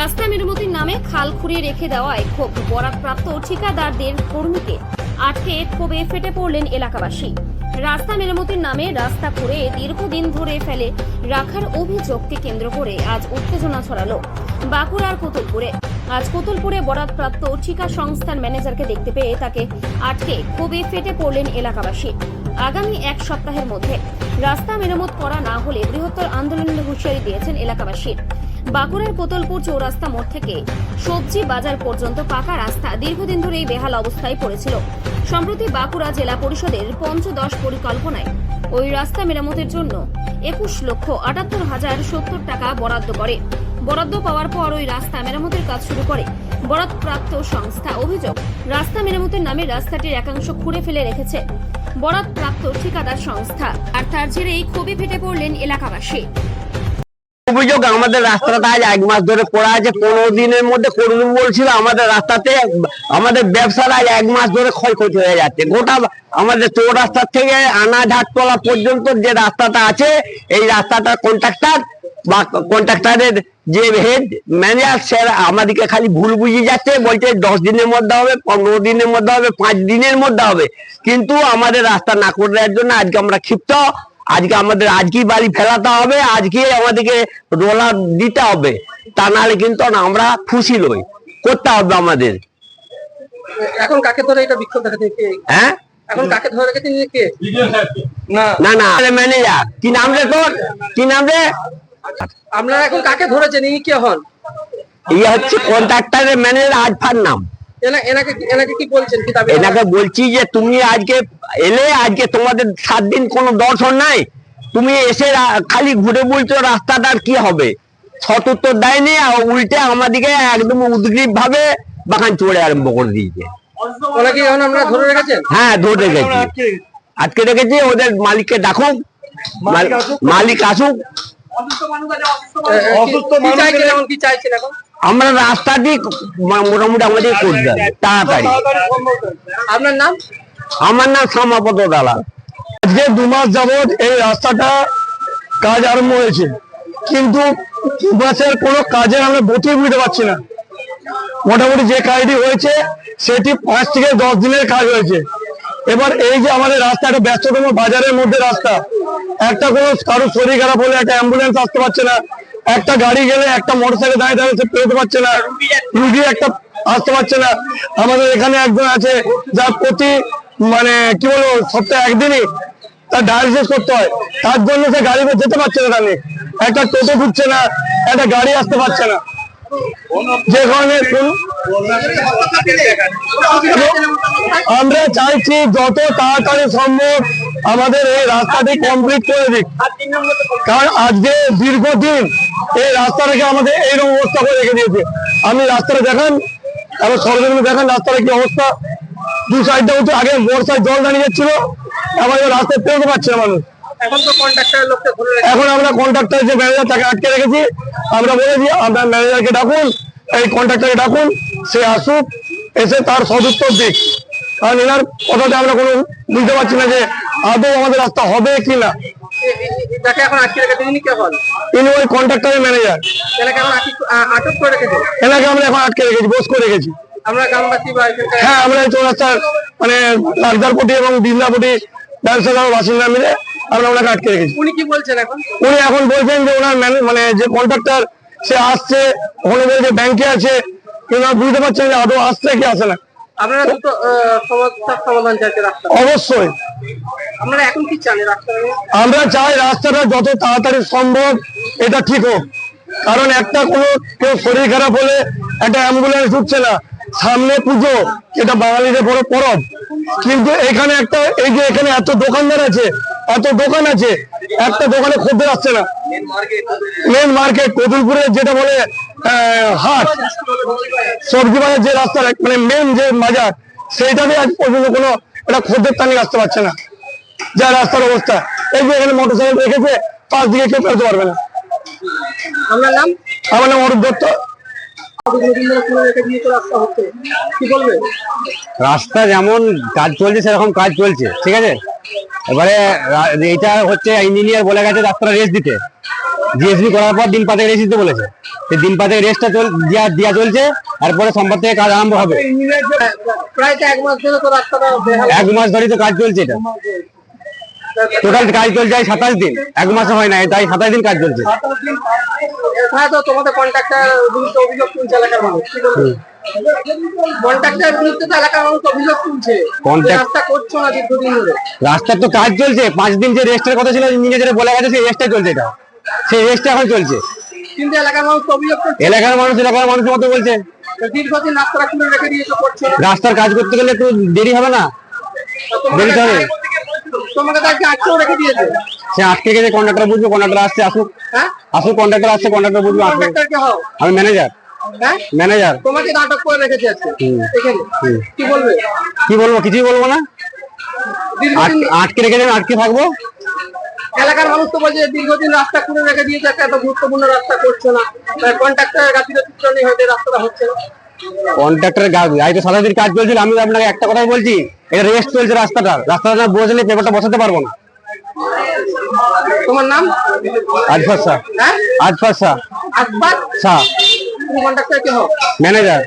রাস্তা মেরামতির নামে খাল খুঁড়িয়ে রেখে দেওয়ায় ক্ষোভ। বরাদপ্রাপ্ত ঠিকাদারদের কর্মীকে আটকে ক্ষোভে ফেটে পড়লেন এলাকাবাসী। রাস্তা মেরামতির নামে রাস্তা খুঁড়ে দীর্ঘদিন ধরে ফেলে রাখার অভিযোগকে কেন্দ্র করে আজ উত্তেজনা ছড়ালো বাঁকুড়ার কোতুলপুরে। আজ কোতুলপুরে বরাদপ্রাপ্ত ঠিকা সংস্থার ম্যানেজারকে দেখতে পেয়ে তাকে আটকে ক্ষোভে ফেটে পড়লেন এলাকাবাসী। আগামী এক সপ্তাহের মধ্যে রাস্তা মেরামত করা না হলে বৃহত্তর আন্দোলনের হুঁশিয়ারি দিয়েছেন এলাকাবাসী। বাঁকুড়ার কোতলপুর চৌরাস্তা মোড় থেকে সবজি বাজার পর্যন্ত পাকা রাস্তা দীর্ঘদিন ধরেই বেহাল অবস্থায় পড়েছিল। সম্প্রতি বাঁকুড়া জেলা পরিষদের পঞ্চদশ পরিকল্পনায় ওই রাস্তা মেরামতের জন্য একুশ লক্ষ আটাত্তর হাজার সত্তর টাকা বরাদ্দ করে। বরাদ্দ পাওয়ার পর ওই রাস্তা মেরামতের কাজ শুরু করে। বরাদপ্রাপ্ত সংস্থা অভিযোগ, রাস্তা মেরামতের নামে রাস্তাটির একাংশ খুঁড়ে ফেলে রেখেছে। বরাদপ্রাপ্ত ঠিকাদার সংস্থা আর তার জেরেই ক্ষোভে ফেটে পড়লেন এলাকাবাসী। অভিযোগ, আমাদের রাস্তাটা আজ এক মাস ধরে পড়া আছে, পনেরো দিনের মধ্যে করুন বলছিল, আমাদের রাস্তাতে আমাদের ব্যবসাটা আজ এক মাস ধরে ক্ষয়ক্ষতি হয়ে যাচ্ছে। গোটা আমাদের চৌরাস্তার থেকে আনাঝাটতলা পর্যন্ত যে রাস্তাটা আছে, এই রাস্তাটা কন্ট্রাক্টর বা কন্ট্রাক্টরের যে হেড ম্যানেজার স্যার আমাদেরকে খালি ভুল বুঝিয়ে যাচ্ছে, বলছে দশ দিনের মধ্যে হবে, পনেরো দিনের মধ্যে হবে, পাঁচ দিনের মধ্যে হবে। কিন্তু আমাদের রাস্তা না করে দেওয়ার জন্য আজকে আমরা ক্ষিপ্ত। আজকে আমাদের আজকেই বাড়ি ফেলাতে হবে আজকে আমাদেরকে রোলার দিতে হবে। তা নাহলে কিন্তু আমরা খুশি নই। করতে হবে আমাদের। এখন কাকে ধরে এটা বিক্ষোভ দেখাতে? হ্যাঁ? এখন কাকে ধরে রেখেছে কে? না। না না ম্যানেজার কি নাম রে তোর? কি নাম রে? আপনারা এখন কাকে ধরেছেন? ইনি কে হন? ইয়ে হচ্ছে কন্ট্রাক্টরের ম্যানেজার আজফার নাম। এনাকে বলছি যে তুমি আজকে এলে আজকে তোমাদের সাত দিন কোনো দর্শন নাই। তুমি এসে খালি ঘুরে বলছো রাস্তাটার কি হবে। সতুত্তর দেয়নি আর উল্টে আমাদেরকে একদম উদ্গ্রীব ভাবে বাগান চড়ে আরম্ভ করে দিয়েছে। হ্যাঁ ধরে রেখেছি। আজকে রেখেছি ওদের মালিককে ডাকুক। মাল- মালিক আসুক। অসুস্থ কি চাইছেন এখন? কি চাইছেন এখন? আমরা রাস্তাটি মোটামুটি আমাদের করতে হবে তাড়াতাড়ি। আপনার নাম? আমার নাম শ্যামাপদ দালাল। আজকে দু মাস যাবৎ এই রাস্তাটা কাজ আরম্ভ হয়েছে। কিন্তু দু মাসের কোনো কাজে আমরা বটিয়ে বুঝতে পারছি না। মোটামুটি যে কাজটি হয়েছে সেটি পাঁচ থেকে দশ দিনের কাজ হয়েছে। এবার এই যে আমাদের রাস্তা একটা ব্যস্ততম বাজারের মধ্যে রাস্তা একটা কোনো কারও শরীর খারাপ হলে একটা অ্যাম্বুলেন্স আসতে পারছে না। একটা গাড়ি গেলে একটা মোটরসাইকেল দাঁড়িয়ে দাঁড়িয়ে সে পেরোতে পারছে না, রুগী একটা আসতে পারছে না। আমাদের এখানে একজন আছে, যার প্রতি মানে কি বলব, সপ্তাহে একদিনই তার ডায়ালিসিস করতে হয়। তার জন্য সে গাড়ি করে যেতে পারছে না তাহলে একটা টোটো ঢুকছে না, একটা গাড়ি আসতে পারছে না। যে কারণে আমরা চাইছি যত তাড়াতাড়ি সম্ভব আমাদের এই রাস্তাটি কমপ্লিট করে দিক। কারণ আজকে দীর্ঘদিন এই রাস্তাটাকে আমাদের এইরকম অবস্থা করে রেখে দিয়েছে। আমি রাস্তাটা দেখান এবং সরজমিনে দেখান রাস্তার কি অবস্থা। দু সাইডটা উঠে আগে বর্ষায় জল দাঁড়িয়ে যাচ্ছিল এবার রাস্তায় পেরোতে পারছে না মানুষ। এখন আমরা কন্ট্রাক্টর যে ম্যানেজার তাকে আটকে রেখেছি আমরা বলেছি আপনার ম্যানেজারকে ডাকুন এই কন্ট্রাক্টরকে ডাকুন সে আসুক এসে তার সদুত্তর দিক। কারণ এনার কথাটা আমরা কোনো বুঝতে পারছি না যে আদৌ আমাদের রাস্তা হবে কি না? এখন আটকে রেখেছেন ইনি কে হন ইনি ওই কন্ট্রাক্টরের ম্যানেজার এনাকে এখন আটকে- করে রেখেছেন এনাকে আমরা এখন আটকে রেখেছি বস করে রেখেছি। আমরা গ্রামবাসী বা হ্যাঁ আমরা এই চৌরাস্তার মানে এবং ব্যবসাদার বাসিন্দা মিলে আমরা ওনাকে আটকে রেখেছি। উনি কি বলছেন এখন? উনি এখন বলছেন যে ওনার মানে যে কন্ট্রাক্টর সে আসছে ওখানে বলছে ব্যাংকে আছে। বুঝতে পারছেন যে আদৌ আসছে কি আসে না। আপনারা সমস্যার সমাধান অবশ্যই। আমরা চাই রাস্তাটা যত তাড়াতাড়ি সম্ভব এটা ঠিক হোক। কারণ একটা কোনো কেউ শরীর খারাপ হলে একটা অ্যাম্বুলেন্স ঢুকছে না। সামনে পুজো, এটা বাঙালিদের বড় পরব। কিন্তু এখানে একটা, এই যে এখানে এত দোকানদার আছে, এত দোকান আছে, একটা দোকানে খদ্দের আসছে না। মেন মার্কেট কদুলপুরে যেটা বলে হাট সবজি বাজার যে রাস্তা মানে মেন যে বাজার সেইটাতে আজ পর্যন্ত কোনো, একটা খদ্দের তানি আসতে পারছে না। যা রাস্তার অবস্থা। এই যে এখানে মোটরসাইকেল রেখেছে পাশ দিকে কেউ পেরোতে পারবে না। আপনার নাম? আমার নাম অরূপ দত্ত। রাস্তা হচ্ছে কি বলবেন? রাস্তা যেমন কাজ চলছে সেরকম কাজ চলছে ঠিক আছে? এবারে এইটা হচ্ছে ইঞ্জিনিয়ার বলে গেছে রাস্তাটা রেস্ট দিতে। জিএসবি করার পর দিন পাতে রেস্ট দিতে বলেছে। সেই দিন পাতে রেস্টটা চল দেওয়া দেওয়া চলছে তারপরে সোমবার থেকে কাজ আরম্ভ হবে। প্রায় তো এক মাস ধরে তো রাস্তাটা এক মাস ধরেই তো কাজ চলছে এটা। টোটাল কাজ চলছে সাতাশ দিন। এক মাস হয় না তাই সাতাশ দিন কাজ চলছে। তোমাদের কন্ট্রাক্টর অভিযোগ তুলছে এলাকার মানুষ কি বলবে কন্ট্রাক্টর বিরুদ্ধে তো এলাকার মানুষ অভিযোগ তুলছে। যে Contract- রাস্তা করছ না দীর্ঘদিন ধরে? রাস্তার তো কাজ চলছে পাঁচ দিন যে রেস্টের কথা ছিল নিজে যেটা বলে গেছে সেই রেস্টটা চলছে এটা। সেই রেস্টটা এখন চলছে। কিন্তু এলাকার মানুষ অভিযোগ করছে। এলাকার মানুষ এলাকার মানুষের মতো বলছে। রাস্তার কাজ করতে গেলে একটু দেরি হবে না? দেরি হবে। তোমাকে তো আজকে আটকেও রেখে দিয়েছে। সে আটকে গেছে কন্ডাক্টর বুঝবে কন্ডাক্টর আসছে আসুক। হ্যাঁ? আসুক কন্ডাক্টর আসছে কন্ডাক্টর বুঝবে আসবে। হও আমি ম্যানেজার ম্যানেজার তোমাকে আটক করে রেখেছে আজকে। কি বলবে? কি বলব কিছুই বলব না। আটকে রেখে দেবেন আটকে থাকব। এলাকার মানুষ তো বলছে দীর্ঘদিন রাস্তা খুলে রেখে দিয়েছে একটা এত গুরুত্বপূর্ণ রাস্তা করছে না। কন্ট্রাক্টরের গাফিলতির জন্য হয়তো রাস্তাটা হচ্ছে না। তো সারা দিন কাজ চলছিল আমি আপনাকে একটা কথাই বলছি এটা রেস্ট চলছে রাস্তাটা। রাস্তাটা বসলে পেপারটা বসাতে পারব না। তোমার নাম? আজফার শাহ হ্যাঁ? আজফর শাহ আজফার? শাহ কন্ট্রাক্টর কে হও ম্যানেজার